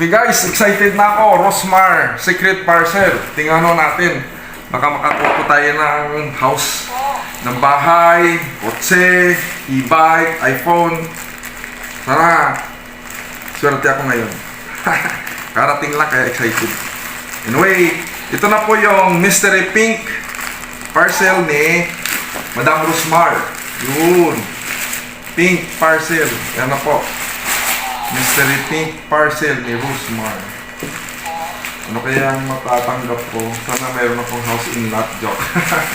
Okay guys, excited na ako. Rosmar, secret parcel. Tingnan natin. Baka makakuha tayo ng house, ng bahay, kotse, e-bike, iPhone. Tara. Swerte ako ngayon. Karating lang kaya excited. Anyway, ito na po yung mystery pink parcel ni Madam Rosmar. Yun. Pink parcel. Yan na po. Mystery Pink Parcel ni Rosmar. Ano kaya ang matatanggap ko? Sana meron akong house in lot joke.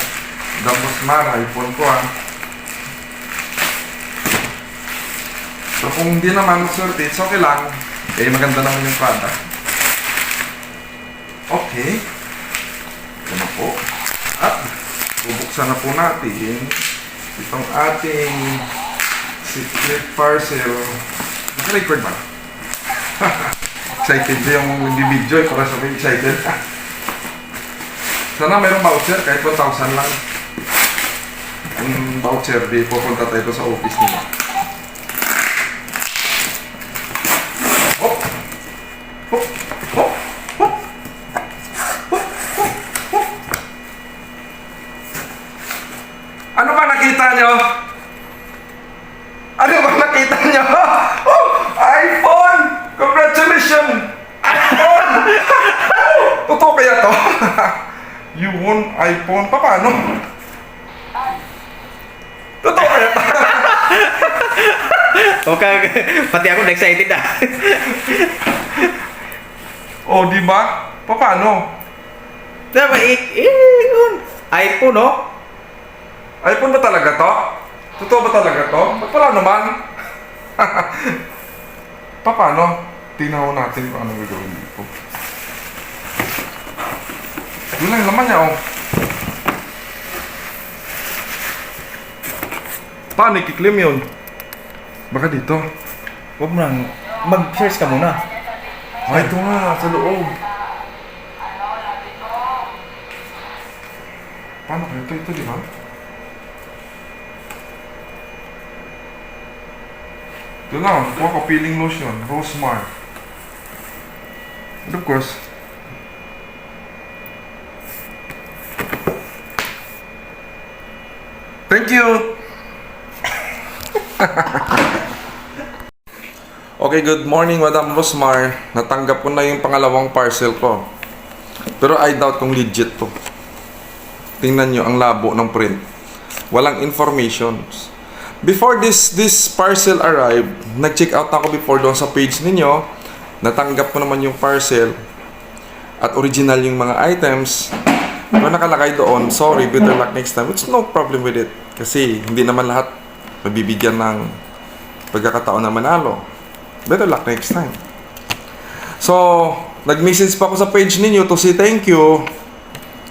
Madam Rosmar, iPhone ko ah. So kung hindi naman maswerte, it's okay lang. Eh maganda naman yung product. Okay. Ito na po. At bubuksan na po natin itong ating secret parcel. Naka-record ba? excited yung eh, para sabihin excited. Sana mayroong voucher kahit 1,000 lang. Yung voucher, di pupunta tayo sa office nila. Hop! Hop! Hop! Hop! Hop! Hop! Hop! Ano ba nakita nyo? Ano ba nakita nyo? Oh, iPhone! Congratulations! iPhone! Totoo kaya to? you won iPhone? Pa, Paano? Totoo kaya to? Okay, pati ako na-excited ah. oh, di ba? Pa, Paano? Diba, eh, eh, iPhone, no? iPhone ba talaga to? Totoo ba talaga to? Ba't wala naman? pa, Paano? Ko natin kung anong gagawin dito. Lang yung laman niya, oh. Paano ikiklim yun? Baka dito. Huwag mo nang, mag-search ka muna. Ay, ito nga, sa loob. Paano kaya ito? Ito, di ba? Ito lang, kuha ko peeling lotion, Rosemar. And of course, Thank you! Okay, good morning, Madam Rosmar. Natanggap ko na yung pangalawang parcel ko. Pero I doubt kung legit to. Tingnan nyo ang labo ng print. Walang informations. Before this this parcel arrived, nag-check out ako before doon sa page ninyo. Natanggap ko naman yung parcel. At original yung mga items. Pero nakalagay doon, sorry, better luck next time. Which no problem with it. Kasi hindi naman lahat mabibigyan ng pagkakataon na manalo. Better luck next time. So, nag-message pa ako sa page ninyo to say thank you.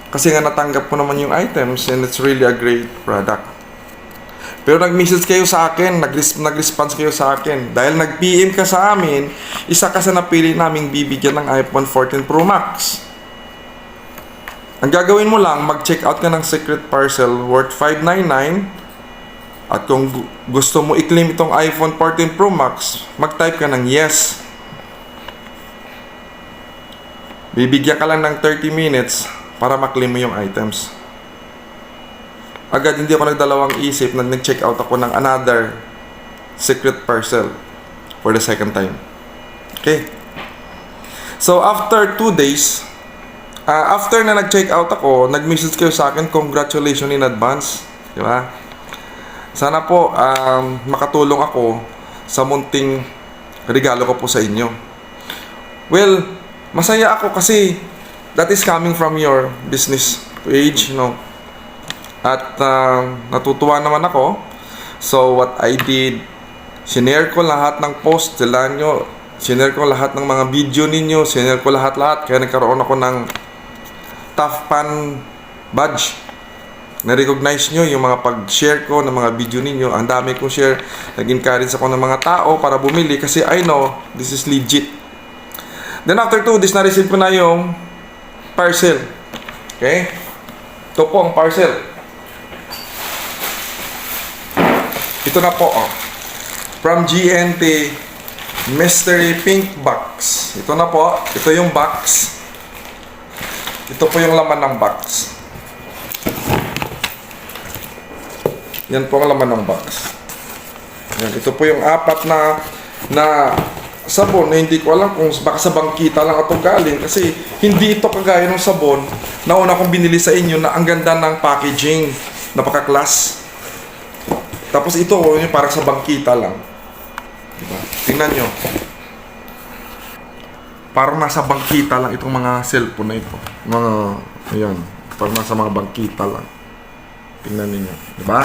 Kasi nga natanggap ko naman yung items and it's really a great product. Pero nag-message kayo sa akin, nag-res- nag-response kayo sa akin. Dahil nag-PM ka sa amin, isa ka sa napili naming bibigyan ng iPhone 14 Pro Max. Ang gagawin mo lang, mag-check out ka ng secret parcel worth 599 at kung gu- gusto mo i-claim itong iPhone 14 Pro Max, mag-type ka ng yes. Bibigyan ka lang ng 30 minutes para maklaim mo yung items. Agad hindi ako nagdalawang isip na nag-check out ako ng another secret parcel for the second time. Okay. So after 2 days, ah, after na nag-check out ako, nag-message kayo sa akin, congratulations in advance. Di ba? Sana po um, makatulong ako sa munting regalo ko po sa inyo. Well, masaya ako kasi that is coming from your business page, you know. At um, natutuwa naman ako. So what I did, sinare ko lahat ng post nila nyo. Sinare ko lahat ng mga video ninyo. Sinare ko lahat-lahat. Kaya nagkaroon ako ng Tough Pan badge na-recognize nyo yung mga pag-share ko ng mga video ninyo. Ang dami kong share. Nag-encourage ako ng mga tao para bumili kasi I know this is legit. Then after 2 days, na-receive ko na yung parcel. Okay? Ito po ang parcel. Ito na po, oh. From GNT mystery pink box. Ito na po. Ito yung box. Ito po yung laman ng box. Yan po ang laman ng box. Yan, ito po yung apat na na sabon na hindi ko alam kung baka sa bangkita lang ito galing kasi hindi ito kagaya ng sabon na una kong binili sa inyo na ang ganda ng packaging napaka-class tapos ito oh, yung parang sa bangkita lang diba? tingnan nyo parang nasa bangkita lang itong mga cellphone na ito mga ayan parang nasa mga bangkita lang tingnan ninyo diba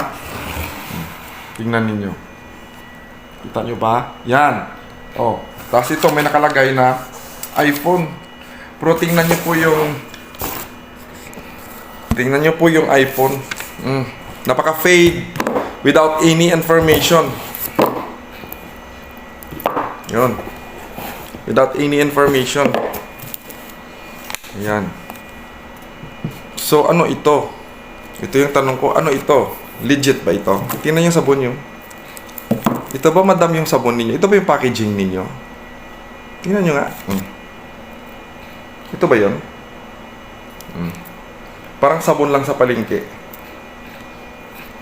tingnan ninyo Kita nyo ba? Yan. Oh. Tapos ito may nakalagay na iPhone. Pero tingnan nyo po yung tingnan nyo po yung iPhone. Mm. Napaka-fade without any information. Yun. Without any information. Ayan. So, ano ito? Ito yung tanong ko, ano ito? Legit ba ito? Tingnan yung sabon nyo. Ito ba madam yung sabon ninyo? Ito ba yung packaging ninyo? Tingnan nyo nga. Hmm. Ito ba yun? Hmm. Parang sabon lang sa palengke.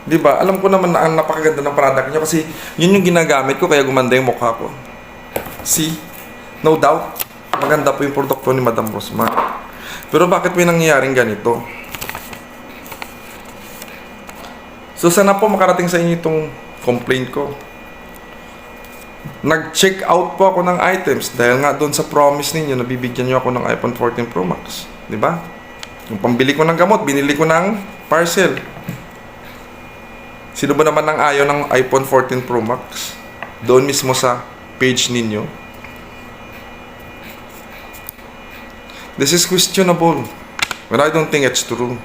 Di ba? Alam ko naman na ang napakaganda ng product nyo kasi yun yung ginagamit ko kaya gumanda yung mukha ko. See? No doubt. Maganda po yung produkto ni Madam Rosmar. Pero bakit may nangyayaring ganito? So sana po makarating sa inyo itong complaint ko nag-check out po ako ng items dahil nga doon sa promise ninyo na bibigyan nyo ako ng iPhone 14 Pro Max. Di ba? Yung pambili ko ng gamot, binili ko ng parcel. Sino ba naman ang ayaw ng iPhone 14 Pro Max? Doon mismo sa page ninyo. This is questionable. But I don't think it's true.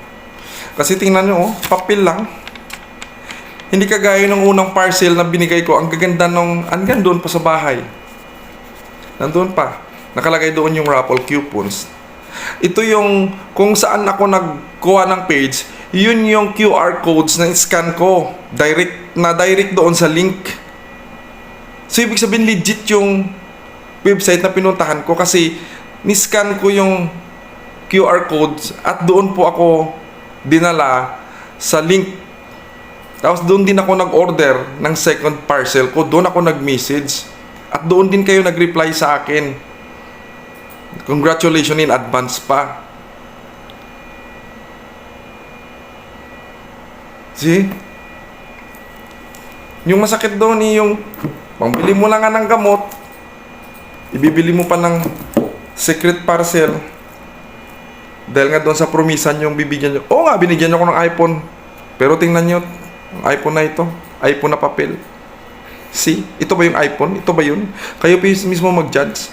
Kasi tingnan nyo, oh, papel lang. Hindi kagaya ng unang parcel na binigay ko, ang gaganda nung, hanggang doon pa sa bahay. Nandun pa. Nakalagay doon yung raffle coupons. Ito yung, kung saan ako nagkuha ng page, yun yung QR codes na scan ko. Direct, na direct doon sa link. So, ibig sabihin legit yung website na pinuntahan ko kasi niscan ko yung QR codes at doon po ako dinala sa link tapos doon din ako nag-order ng second parcel ko. Doon ako nag-message. At doon din kayo nag-reply sa akin. Congratulations in advance pa. See? Yung masakit doon yung pambili mo lang nga ng gamot, ibibili mo pa ng secret parcel, dahil nga doon sa promisan yung bibigyan nyo. Oo nga, binigyan nyo ako ng iPhone. Pero tingnan nyo, ang iPhone na ito, iPhone na papel. See? Ito ba yung iPhone? Ito ba yun? Kayo mismo mag-judge.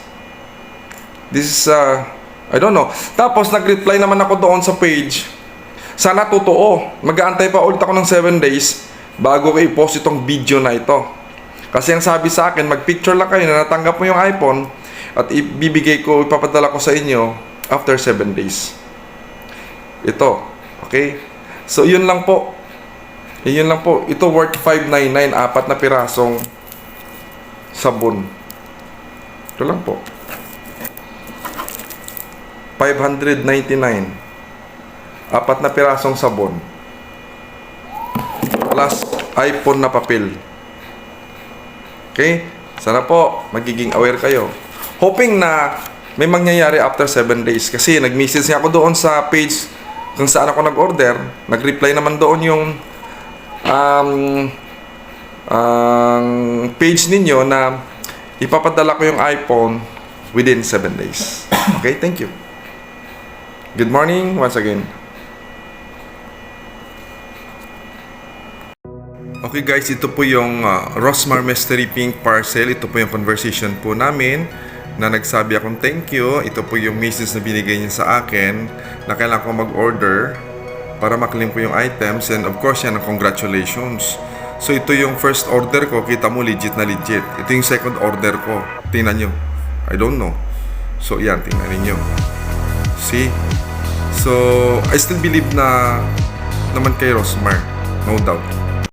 This is, uh, I don't know. Tapos, nag-reply naman ako doon sa page. Sana totoo. Mag-aantay pa ulit ako ng 7 days bago ko i-post itong video na ito. Kasi ang sabi sa akin, mag-picture lang kayo na natanggap mo yung iPhone at ibibigay ko, ipapadala ko sa inyo after 7 days. Ito. Okay? So, yun lang po. Yun lang po. Ito worth 599, apat na pirasong sabon. Ito lang po. 599. Apat na pirasong sabon. Plus iPhone na papel. Okay? Sana po magiging aware kayo. Hoping na may mangyayari after 7 days. Kasi nag-message nga ako doon sa page kung saan ako nag-order. Nag-reply naman doon yung um, ang page ninyo na ipapadala ko yung iPhone within 7 days. Okay, thank you. Good morning once again. Okay guys, ito po yung uh, Rosmar Mystery Pink parcel. Ito po yung conversation po namin na nagsabi akong thank you. Ito po yung message na binigay niya sa akin na kailangan ko mag-order para maklaim ko yung items and of course yan ang congratulations. So ito yung first order ko, kita mo legit na legit. Ito yung second order ko. Tingnan nyo. I don't know. So yan, tingnan ninyo. See? So, I still believe na naman kay Rosmar. No doubt.